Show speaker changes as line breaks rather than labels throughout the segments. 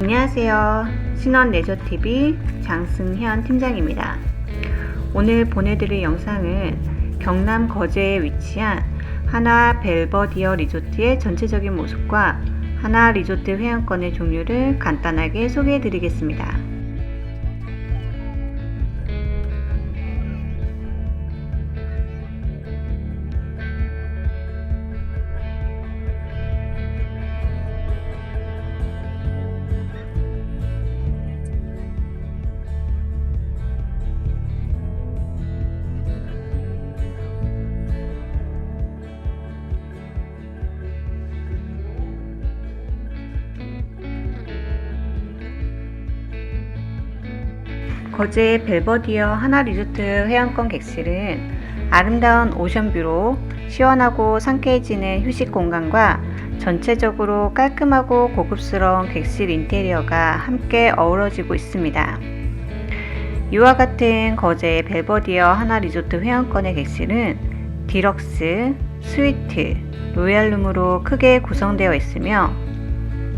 안녕하세요. 신원레저TV 장승현 팀장입니다. 오늘 보내드릴 영상은 경남 거제에 위치한 하나 벨버디어 리조트의 전체적인 모습과 하나 리조트 회원권의 종류를 간단하게 소개해 드리겠습니다. 거제 벨버디어 하나 리조트 회원권 객실은 아름다운 오션뷰로 시원하고 상쾌해지는 휴식 공간과 전체적으로 깔끔하고 고급스러운 객실 인테리어가 함께 어우러지고 있습니다. 이와 같은 거제 벨버디어 하나 리조트 회원권의 객실은 디럭스, 스위트, 로얄룸으로 크게 구성되어 있으며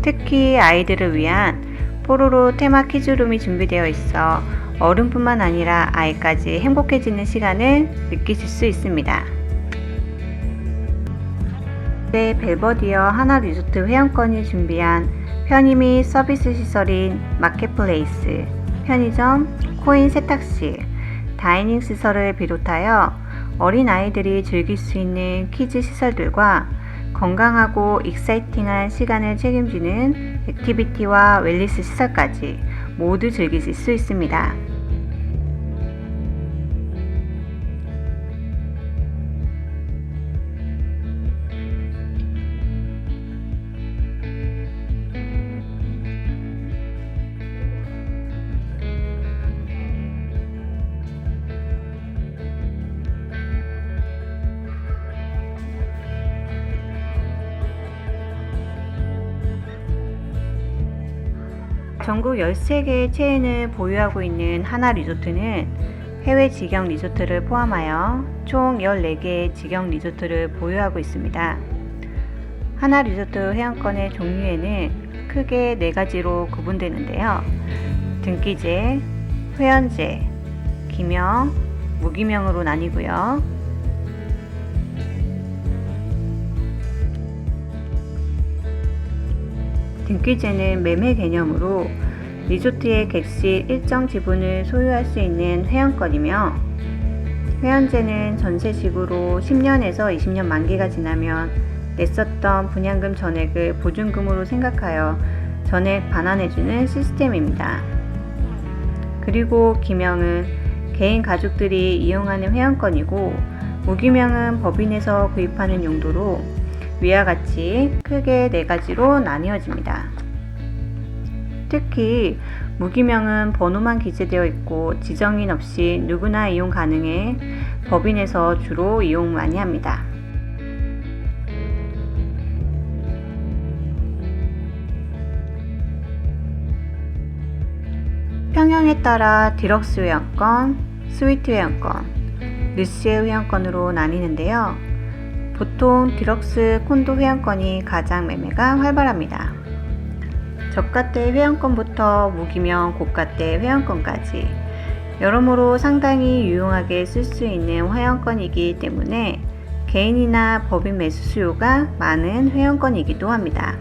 특히 아이들을 위한 뽀로로 테마 키즈룸이 준비되어 있어 어른뿐만 아니라 아이까지 행복해지는 시간을 느끼실 수 있습니다. 네, 벨버디어 하나 리조트 회원권이 준비한 편의 및 서비스 시설인 마켓플레이스, 편의점, 코인 세탁실, 다이닝 시설을 비롯하여 어린 아이들이 즐길 수 있는 키즈 시설들과 건강하고 익사이팅한 시간을 책임지는 액티비티와 웰리스 시설까지 모두 즐기실 수 있습니다. 전국 13개의 체인을 보유하고 있는 하나 리조트는 해외 직영 리조트를 포함하여 총 14개의 직영 리조트를 보유하고 있습니다. 하나 리조트 회원권의 종류에는 크게 4가지로 구분되는데요. 등기제, 회원제, 기명, 무기명으로 나뉘고요. 등기제는 매매 개념으로 리조트의 객실 일정 지분을 소유할 수 있는 회원권이며 회원제는 전세식으로 10년에서 20년 만기가 지나면 냈었던 분양금 전액을 보증금으로 생각하여 전액 반환해주는 시스템입니다. 그리고 기명은 개인 가족들이 이용하는 회원권이고 무기명은 법인에서 구입하는 용도로 위와 같이 크게 네 가지로 나뉘어집니다. 특히 무기명은 번호만 기재되어 있고 지정인 없이 누구나 이용 가능해 법인에서 주로 이용 많이 합니다. 평형에 따라 디럭스 회원권, 스위트 회원권, 르시의 회원권으로 나뉘는데요. 보통 디럭스 콘도 회원권이 가장 매매가 활발합니다. 저가대 회원권부터 무기명 고가대 회원권까지 여러모로 상당히 유용하게 쓸 수 있는 회원권이기 때문에 개인이나 법인 매수 수요가 많은 회원권이기도 합니다.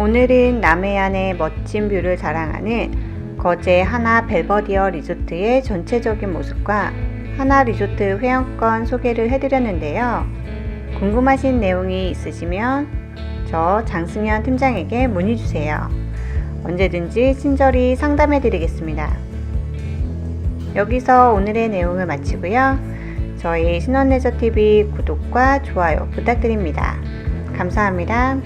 오늘은 남해안의 멋진 뷰를 자랑하는 거제 하나 벨버디어 리조트의 전체적인 모습과 하나 리조트 회원권 소개를 해드렸는데요. 궁금하신 내용이 있으시면 저 장승현 팀장에게 문의 주세요. 언제든지 친절히 상담해 드리겠습니다. 여기서 오늘의 내용을 마치고요. 저희 신원레저TV 구독과 좋아요 부탁드립니다. 감사합니다.